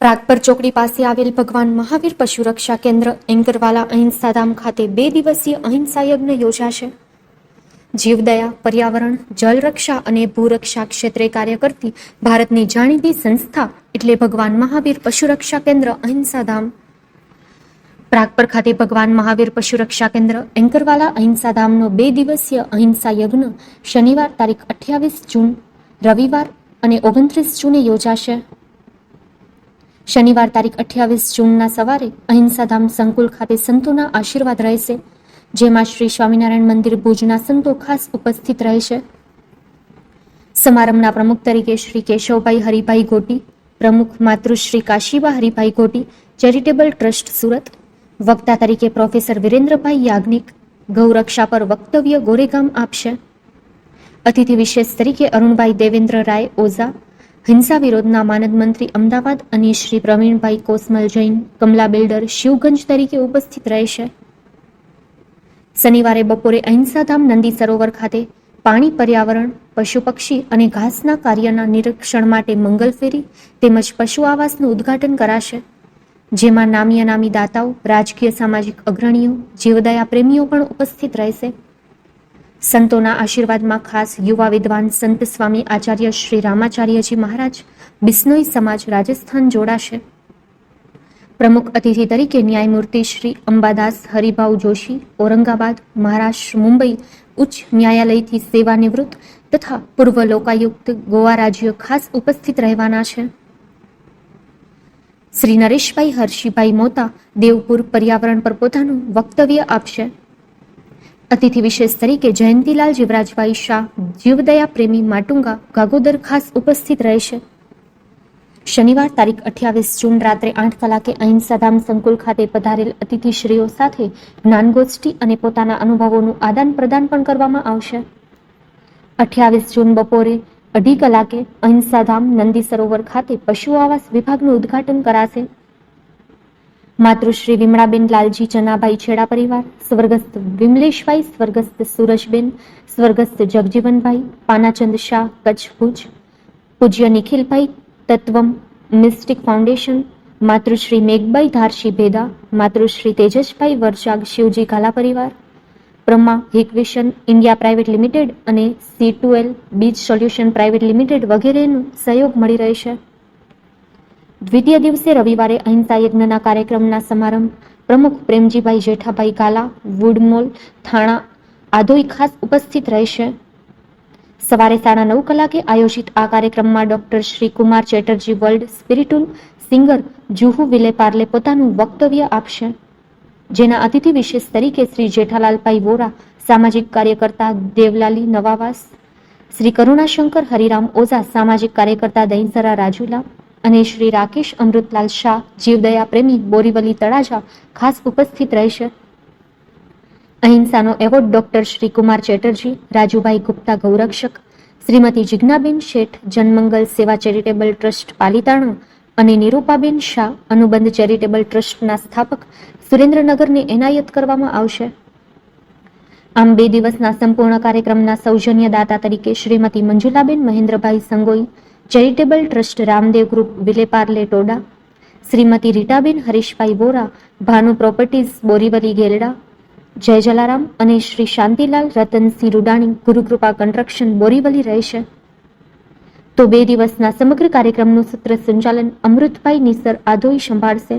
પ્રાગપર ચોકડી પાસે આવેલ ભગવાન મહાવીર પશુ રક્ષા કેન્દ્ર એન્કરવાલા અહિંસાધામ ખાતે બે દિવસીય અહિંસા યજ્ઞ યોજાશે. જીવદયા પર્યાવરણ, જલરક્ષા અને ભૂરક્ષા ક્ષેત્રે કાર્ય કરતી ભારતની જાણીતી સંસ્થા એટલે ભગવાન મહાવીર પશુ રક્ષા કેન્દ્ર અહિંસાધામ. પ્રાગપર ખાતે ભગવાન મહાવીર પશુ રક્ષા કેન્દ્ર એન્કરવાલા અહિંસાધામનો બે દિવસીય અહિંસા યજ્ઞ શનિવાર તારીખ અઠ્યાવીસ જૂન, રવિવાર અને ઓગણત્રીસ જૂને યોજાશે. શનિવાર તારીખ અઠ્યાવીસ જૂનના સવારે અહિંસાધામ સંકુલ ખાતે સંતોના આશીર્વાદ રહેશે, જેમાં શ્રી સ્વામિનારાયણ મંદિર ભુજના સંતો ખાસ ઉપસ્થિત રહેશે. સમારંભના પ્રમુખ તરીકે શ્રી કેશવભાઈ હરિભાઈ ગોટી, પ્રમુખ માતૃશ્રી કાશીબા હરિભાઈ ગોટી, ચેરિટેબલ ટ્રસ્ટ સુરત, વક્તા તરીકે પ્રોફેસર વિરેન્દ્રભાઈ યાજ્ઞિક, ગૌરક્ષા પર વક્તવ્ય ગોરેગામ આપશે. અતિથિ વિશેષ તરીકે અરુણભાઈ દેવેન્દ્ર રાય ઓઝા હિંસા વિરોધના માનદ મંત્રી અમદાવાદ અને શ્રી પ્રવીણભાઈ કોસમલ જૈન કમલા બિલ્ડર શિવગંજ તરીકે ઉપસ્થિત રહેશે. શનિવારે બપોરે અહિંસાધામ નંદી સરોવર ખાતે પાણી પર્યાવરણ, પશુ પક્ષી અને ઘાસના કાર્યના નિરીક્ષણ માટે મંગલ ફેરી તેમજ પશુ આવાસનું ઉદ્ઘાટન કરાશે. જેમાં નામી અનામી દાતાઓ, રાજકીય સામાજિક અગ્રણીઓ, જીવદયા પ્રેમીઓ પણ ઉપસ્થિત રહેશે. સંતોના આશીર્વાદમાં ખાસ યુવા વિદ્વાન સંત સ્વામી આચાર્ય શ્રી રામાચાર્યજી મહારાજ બિસ્નોઈ સમાજ રાજસ્થાન જોડાશે. પ્રમુખ અતિથિ તરીકે ન્યાયમૂર્તિ શ્રી અંબાદાસ હરિભાઉ જોશી, ઔરંગાબાદ, મહારાષ્ટ્ર, મુંબઈ ઉચ્ચ ન્યાયાલયથી સેવાનિવૃત્ત તથા પૂર્વ લોકાયુક્ત ગોવા રાજ્ય ખાસ ઉપસ્થિત રહેવાના છે. શ્રી નરેશભાઈ હર્ષિભાઈ મોતા દેવપુર પર્યાવરણ પર પોતાનું વક્તવ્ય આપશે. અતિથિ વિશેષ તરીકે જયંતિલાલ, જીવરાજભાઈ શાહ, જીવદયા પ્રેમી માટુંગા, ગાગોદર ખાસ ઉપસ્થિત રહેશે. શનિવાર તારીખ અઠ્યાવીસ જૂન રાત્રે આઠ કલાકે અહિંસાધામ સંકુલ ખાતે પધારેલ અતિથિશ્રીઓ સાથે જ્ઞાનગોષ્ઠી અને પોતાના અનુભવોનું આદાન પ્રદાન પણ કરવામાં આવશે. અઠ્યાવીસ જૂન બપોરે અઢી કલાકે અહિંસાધામ નંદી સરોવર ખાતે પશુ આવાસ વિભાગનું ઉદ્ઘાટન કરાશે. માતૃશ્રી વિમળાબેન લાલજી ચનાભાઈ છેડા પરિવાર, સ્વર્ગસ્થ વિમલેશભાઈ, સ્વર્ગસ્થ સુરજબેન, સ્વર્ગસ્થ જગજીવનભાઈ, પાનાચંદ શાહ, કચ્છ ભુજ, પૂજ્ય નિખિલભાઈ, તત્વમ, મિસ્ટિક ફાઉન્ડેશન માતૃશ્રી મેઘબાઈ ધારશી ભેદા માતૃશ્રી તેજસભાઈ વરસાગ શિવજી કાલા પરિવાર, Brahma Hikvision India private limited અને C two L biz solution private limited વગેરેનું સહયોગ મળી રહેશે દ્વિતીય દિવસે રવિવારે અહિંસા યજ્ઞના કાર્યક્રમના સમારંભ. પ્રમુખ પ્રેમજીભાઈ જેઠાભાઈ કાલા વુડમોલ થાણા, આધોઈ ખાસ ઉપસ્થિત રહેશે. સવારે સાડા નવ કલાકે આયોજિત આ કાર્યક્રમમાં doctor Shri Kumar Chatterjee, world spiritual singer Juhu Vile Parle પોતાનું વક્તવ્ય આપશે. જેના અતિથિ વિશેષ તરીકે શ્રી જેઠાલાલભાઈ વોરા, સામાજિક કાર્યકર્તા દેવલાલી નવાવાસ, શ્રી કરુણાશંકર હરિરામ ઓઝા, સામાજિક કાર્યકર્તા દહીંસરા રાજુલા અને શ્રી રાકેશ અમૃતલાલ શાહ, જીવદયા પ્રેમી, બોરીવલી તળાજા ખાસ ઉપસ્થિત રહેશે. અહિંસાનો એવોર્ડ ડોક્ટર શ્રી કુમાર ચેટર્જી, રાજુભાઈ ગુપ્તા ગૌરક્ષક, શ્રીમતી જિજ્ઞાબેન શેઠ, જનમંગલ સેવા ચેરિટેબલ ટ્રસ્ટ પાલિતાણા અને નિરૂપાબેન શાહ, અનુબંધ ચેરિટેબલ ટ્રસ્ટના સ્થાપક, સુરેન્દ્રનગરને એનાયત કરવામાં આવશે. આમ બે દિવસના સંપૂર્ણ કાર્યક્રમના સૌજન્ય દાતા તરીકે Shrimati Manjulaben Mahendrabhai Sangoi, charitable trust Ramdev group Vileparle Toda, Shrimati Ritaben Harishbhai Vora, Bhanu properties Borivali Gelda, Jay Jalaram અને શ્રી શાંતિલાલ રતનસિંહ રૂડાણી ગુરુકૃપા કન્સ્ટ્રક્શન બોરીવલી રહેશે. તો બે દિવસના સમગ્ર કાર્યક્રમનું સૂત્ર સંચાલન અમૃતભાઈ નિસર આધોઈ સંભાળશે.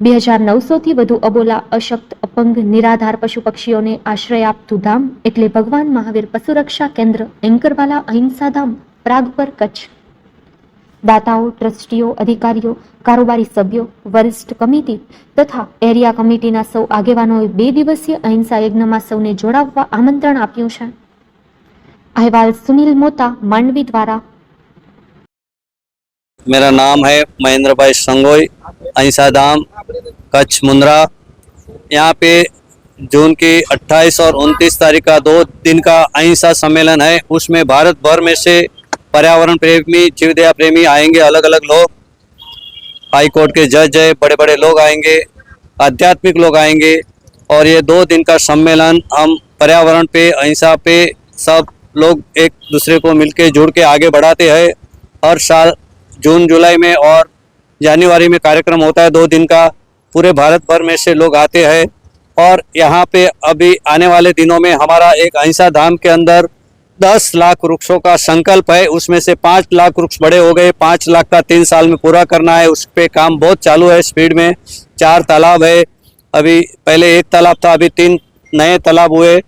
બે હજાર નવસોથી વધુ અબોલા અશક્ત અપંગ નિરાધાર પશુ પક્ષીઓને આશ્રય આપતું ધામ એટલે ભગવાન મહાવીર પશુરક્ષા કેન્દ્ર એન્કરવાલા અહિંસા ધામ, પ્રાગ પર કચ્છ. દાતાઓ, ટ્રસ્ટીઓ, અધિકારીઓ, કારોબારી સભ્યો, વરિષ્ઠ કમિટી તથા એરિયા કમિટીના સૌ આગેવાનોએ બે દિવસીય અહિંસા યજ્ઞમાં સૌને જોડાવવા આમંત્રણ આપ્યું છે. અહેવાલ સુનિલ મોતા, માંડવી દ્વારા मेरा नाम है महेंद्र भाई संगोई, अहिंसा धाम, कच्छ, मुंद्रा। यहाँ पे जून की 28 और 29 तारीख का दो दिन का अहिंसा सम्मेलन है। उसमें भारत भर में से पर्यावरण प्रेमी, जीवदया प्रेमी आएँगे अलग अलग लोग। हाई कोर्ट के जज है बड़े बड़े लोग आएँगे, आध्यात्मिक लोग आएँगे। और ये दो दिन का सम्मेलन, हम पर्यावरण पे, अहिंसा पे सब लोग एक दूसरे को मिलके जुड़ के आगे बढ़ाते हैं। हर साल जून, जुलाई में और जनवरी में कार्यक्रम होता है। दो दिन का पूरे भारत भर में से लोग आते हैं और यहाँ पे अभी आने वाले दिनों में हमारा एक अहिंसा धाम के अंदर दस लाख वृक्षों का संकल्प है। उसमें से पाँच लाख वृक्ष बड़े हो गए। पाँच लाख का तीन साल में पूरा करना है। उस पर काम बहुत चालू है स्पीड में। चार तालाब है। अभी पहले एक तालाब था, अभी तीन नए तालाब हुए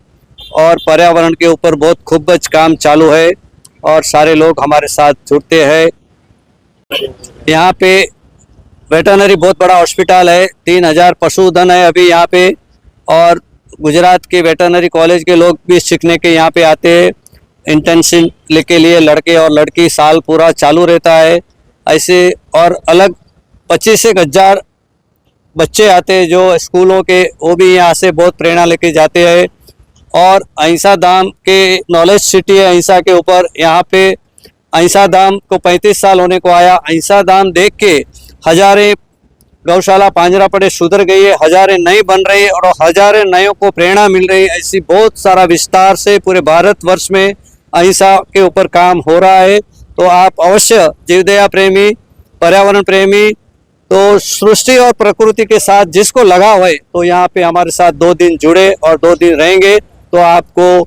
और पर्यावरण के ऊपर बहुत खूब काम चालू है और सारे लोग हमारे साथ जुड़ते हैं। यहाँ पे वेटरनरी बहुत बड़ा हॉस्पिटल है, तीन हज़ार पशुधन है अभी यहाँ पे, और गुजरात के वेटरनरी कॉलेज के लोग भी सीखने के यहाँ पे आते हैं। इंटर्नशिप के लिए लड़के और लड़की साल पूरा चालू रहता है। ऐसे और अलग पच्चीस एक हज़ार बच्चे आते हैं जो स्कूलों के, वो भी यहाँ से बहुत प्रेरणा लेके जाते हैं। और अहिंसा धाम के नॉलेज सिटी है, अहिंसा के ऊपर यहाँ पे अहिंसा धाम को 35 साल होने को आया। अहिंसा धाम देख के हजारे गौशाला पांजरा पड़े, सुधर गई है, हजारे नई बन रही है और हजारे नयों को प्रेरणा मिल रही है। ऐसी बहुत सारा विस्तार से पूरे भारत वर्ष में अहिंसा के ऊपर काम हो रहा है। तो आप अवश्य जीवदया प्रेमी, पर्यावरण प्रेमी तो सृष्टि और प्रकृति के साथ जिसको लगाव है तो यहाँ पे हमारे साथ दो दिन जुड़े और दो दिन रहेंगे। तो आपको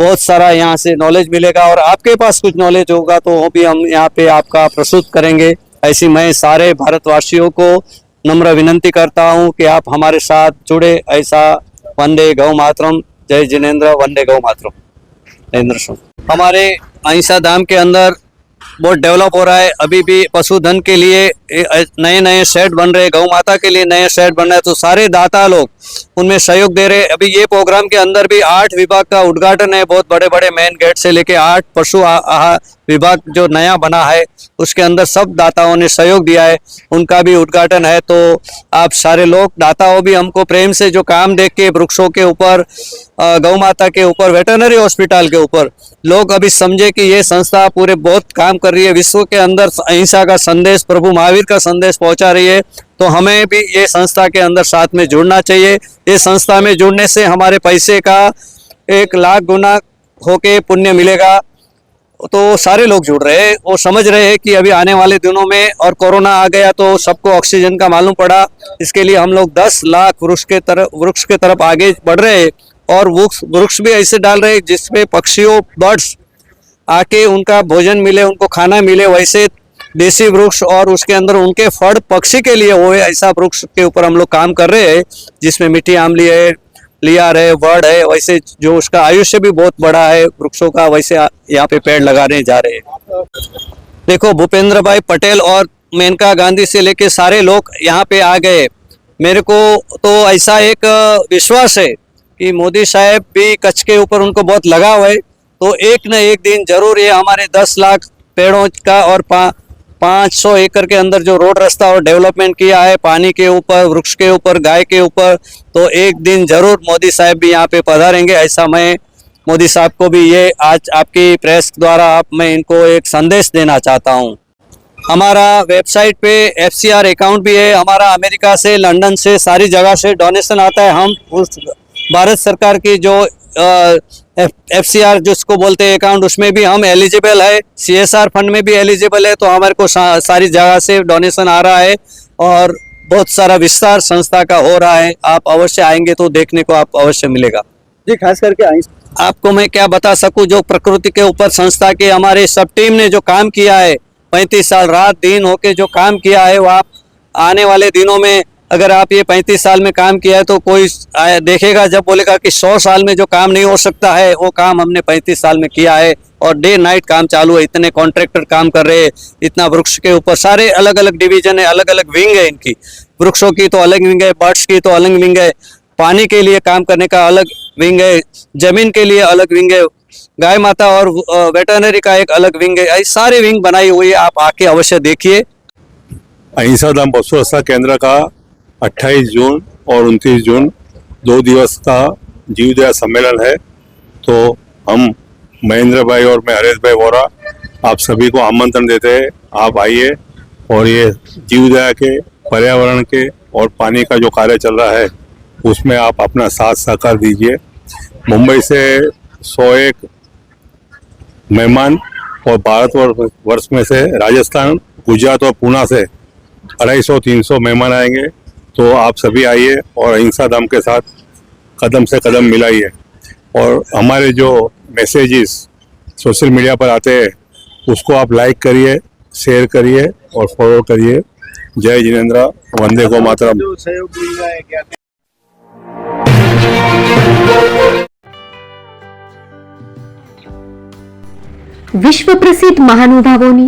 बहुत सारा यहाँ से नॉलेज मिलेगा और आपके पास कुछ नॉलेज होगा तो वो भी हम यहाँ पे आपका प्रस्तुत करेंगे। ऐसी मैं सारे भारतवासियों को नम्र विनंती करता हूँ कि आप हमारे साथ जुड़े। ऐसा वंदे गौ मातरम जय जिनेन्द्र, वंदे गौ मातरम नरेंद्र सिंह हमारे अहिंसा धाम के अंदर बहुत डेवलप हो रहा है। अभी भी पशुधन के लिए नए नए शेड बन रहे गौ माता के लिए नए शेड बन रहे हैं। तो सारे दाता लोग उनमें सहयोग दे रहे अभी ये प्रोग्राम के अंदर भी आठ विभाग का उद्घाटन है। बहुत बड़े बड़े मेन गेट से लेके आठ पशु विभाग जो नया बना है, उसके अंदर सब दाताओं ने सहयोग दिया है, उनका भी उद्घाटन है तो आप सारे लोग, दाताओं भी हमको प्रेम से जो काम देख के वृक्षों के ऊपर गौ माता के ऊपर, वेटरनरी हॉस्पिटल के ऊपर, लोग अभी समझे कि ये संस्था पूरे बहुत काम कर रही है, विश्व के अंदर अहिंसा का संदेश, प्रभु महावीर का संदेश पहुँचा रही है तो हमें भी ये संस्था के अंदर साथ में जुड़ना चाहिए ये संस्था में जुड़ने से हमारे पैसे का एक लाख गुना होके पुण्य मिलेगा तो सारे लोग जुड़ रहे हैं वो समझ रहे हैं कि अभी आने वाले दिनों में और कोरोना आ गया तो सबको ऑक्सीजन का मालूम पड़ा। इसके लिए हम लोग 10 लाख वृक्ष के तरफ़, वृक्ष के तरफ़ आगे बढ़ रहे हैं और वृक्ष वृक्ष भी ऐसे डाल रहे हैं जिसमें पक्षियों, बर्ड्स आके उनका भोजन मिले, उनको खाना मिले। वैसे देसी वृक्ष और उसके अंदर उनके फड़ पक्षी के लिए हो ऐसा वृक्ष के ऊपर हम लोग काम कर रहे हैं, जिसमें मिट्टी आमली है लियार है वर्ड है, वैसे जो उसका आयुष्य भी बहुत बड़ा है, वृक्षों का वैसे यहाँ पे पेड़ लगाने जा रहे हैं। देखो भूपेंद्र भाई पटेल और मेनका गांधी से लेके सारे लोग यहाँ पे आ गए। मेरे को तो ऐसा एक विश्वास है कि मोदी साहब भी कच्छ के ऊपर उनको बहुत लगाव है। तो एक न एक दिन ज़रूर ये हमारे दस लाख पेड़ों का और पा पाँच सौ एकड़ के अंदर जो रोड रास्ता और डेवलपमेंट किया है, पानी के ऊपर, वृक्ष के ऊपर, गाय के ऊपर तो एक दिन ज़रूर मोदी साहब भी यहाँ पे पधारेंगे। ऐसा मैं मोदी साहब को भी ये आज आपकी प्रेस द्वारा आप मैं इनको एक संदेश देना चाहता हूँ। हमारा वेबसाइट पे एफसीआर अकाउंट भी है। हमारा अमेरिका से, लंदन से, सारी जगह से डोनेशन आता है। हम उस भारत सरकार की जो एफ़ सी आर जिसको बोलते हैं अकाउंट उसमें भी हम एलिजिबल है। सी एस आर फंड में भी एलिजिबल है तो हमारे को सा, सारी जगह से डोनेशन आ रहा है और बहुत सारा विस्तार संस्था का हो रहा है। आप अवश्य आएँगे तो देखने को आप अवश्य मिलेगा। जी खास करके अहिंसा आपको मैं क्या बता सकूँ जो प्रकृति के ऊपर संस्था के हमारे सब टीम ने जो काम किया है पैंतीस साल रात दिन होके जो काम किया है वो आप आने वाले दिनों में अगर आप ये पैंतीस साल में काम किया है तो कोई देखेगा, जब बोलेगा कि सौ साल में जो काम नहीं हो सकता है, वो काम हमने पैंतीस साल में किया है और डे नाइट काम चालू है, इतने कॉन्ट्रैक्टर काम कर रहे हैं, इतना वृक्ष के ऊपर, सारे अलग अलग डिवीज़न है अलग अलग विंग है इनकी। वृक्षों की तो अलग विंग है, बर्ड्स की तो अलग विंग है, पानी के लिए काम करने का अलग विंग है, ज़मीन के लिए अलग विंग है, गाय माता और वेटरनरी का एक अलग विंग है सारे विंग बनाई हुई है, आप आके अवश्य देखिए। अहिंसा धाम पशु केंद्र का 28 जून और 29 जून दो दिवस का जीवदया सम्मेलन है। तो हम महेंद्र भाई और मैं हरेश भाई वोरा आप सभी को आमंत्रण देते हैं। आप आइए और ये जीवदया के, पर्यावरण के और पानी का जो कार्य चल रहा है, उसमें आप अपना साथ सहकार दीजिए। मुंबई से सौ एक मेहमान और भारत वर्ष में से राजस्थान, गुजरात और पूना से अढ़ाई सौ, तीन सौ मेहमान आएँगे। तो आप सभी आइए और अहिंसा धाम के साथ कदम से कदम मिलाइए और हमारे जो मैसेजेस सोशल मीडिया पर आते हैं उसको आप लाइक करिए शेयर करिए और फॉलो करिए जय जिनेन्द्र वंदे गो मातरम जो सहयोग मिल रहा है क्या વિશ્વ પ્રસિદ્ધ મહાનુભાવોની